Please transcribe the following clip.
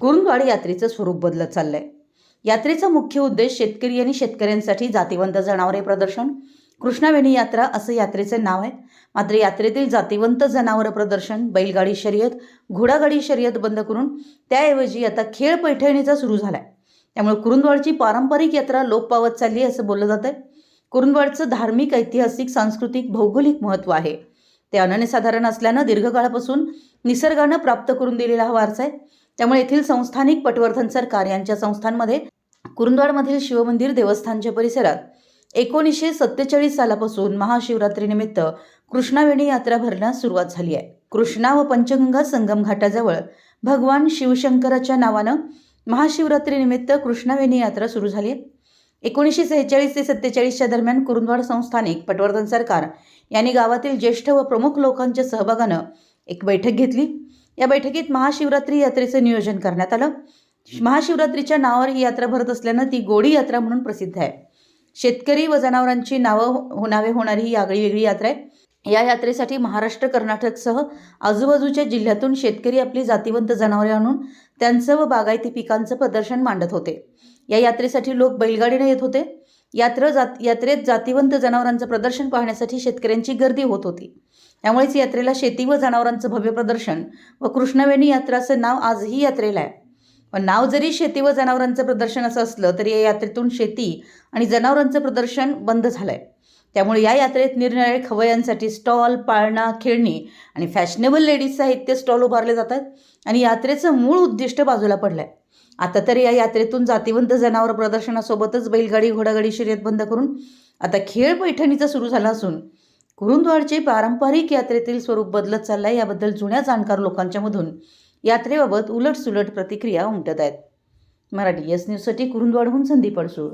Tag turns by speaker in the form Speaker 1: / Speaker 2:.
Speaker 1: कुरुंदवाड यात्रेचं स्वरूप बदलत चाललंय. यात्रेचा मुख्य उद्देश शेतकरी आणि शेतकऱ्यांसाठी जातीवंत जनावरे प्रदर्शन कृष्णावेणी यात्रा असं यात्रेचे नाव आहे. मात्र यात्रेतील जातीवंत जनावरं प्रदर्शन बैलगाडी शर्यत घोडागाडी शर्यत बंद करून त्याऐवजी आता खेळ पैठणीचा सुरू झालाय. त्यामुळे कुरुंदवाडची पारंपरिक यात्रा लोप पावत चालली आहे असं बोललं जातंय. कुरुंदवाडचं धार्मिक ऐतिहासिक सांस्कृतिक भौगोलिक महत्त्व आहे. ते अनन्यसाधारण असल्यानं दीर्घकाळापासून निसर्गानं प्राप्त करून दिलेला हा वारसा आहे. त्यामुळे येथील संस्थानिक पटवर्धन सरकार यांच्या संस्थांमध्ये कुरुंदवाडमधील शिवमंदिर देवस्थानच्या परिसरात एकोणीसशे सत्तेचाळीस सालापासून महाशिवरात्रीनिमित्त कृष्णावेणी यात्रा भरण्यास सुरुवात झाली आहे. कृष्णा व पंचगंगा संगम घाटाजवळ भगवान शिवशंकराच्या नावानं महाशिवरात्रीनिमित्त कृष्णावेणी यात्रा सुरू झाली आहे. एकोणीसशे सेहेचाळीस ते सत्तेचाळीसच्या दरम्यान कुरुंदवाड संस्थानिक पटवर्धन सरकार यांनी गावातील ज्येष्ठ व प्रमुख लोकांच्या सहभागानं एक बैठक घेतली. या बैठकीत महाशिवरात्री यात्रेचं नियोजन करण्यात आलं. महाशिवरात्रीच्या नावावर ही यात्रा भरत असल्यानं ती गोडी यात्रा म्हणून प्रसिद्ध आहे. शेतकरी व जनावरांची नावं होणावे होणारी ही आगळी वेगळी यात्रा आहे. या यात्रेसाठी महाराष्ट्र कर्नाटकसह आजूबाजूच्या जिल्ह्यातून शेतकरी आपली जातीवंत जनावरे आणून त्यांचं व बागायती पिकांचं प्रदर्शन मांडत होते. या यात्रेसाठी लोक बैलगाडीने येत होते. यात्र जात यात्रेत जातिवंत जनावरांचं प्रदर्शन पाहण्यासाठी शेतकऱ्यांची गर्दी होत होती. त्यामुळेच यात्रेला शेती व जनावरांचं भव्य प्रदर्शन व कृष्णवेणी यात्राचं नाव आजही यात्रेला आहे. पण नाव जरी शेती व जनावरांचं प्रदर्शन असं असलं तरी या यात्रेतून शेती आणि जनावरांचं प्रदर्शन बंद झालं आहे त्यामुळे या यात्रेत निरनिराळे खवयांसाठी स्टॉल पाळणा खेळणी आणि फॅशनेबल लेडीज साहित्य स्टॉल उभारले जातात आणि यात्रेचं मूळ उद्दिष्ट बाजूला पडलं आहे आता तर या यात्रेतून जातीवंत जनावर प्रदर्शनासोबतच बैलगाडी घोडागाडी शर्यत बंद करून आता खेळ पैठणीचा सुरू झाला असून कुरुंदवाडचे पारंपरिक यात्रेतील स्वरूप बदलत चाललं आहे याबद्दल जुन्या जाणकार लोकांच्यामधून यात्रेबाबत उलटसुलट प्रतिक्रिया उमटत आहेत. मराठी एस न्यूजसाठी कुरुंदवाडहून संदीप अडसूळ.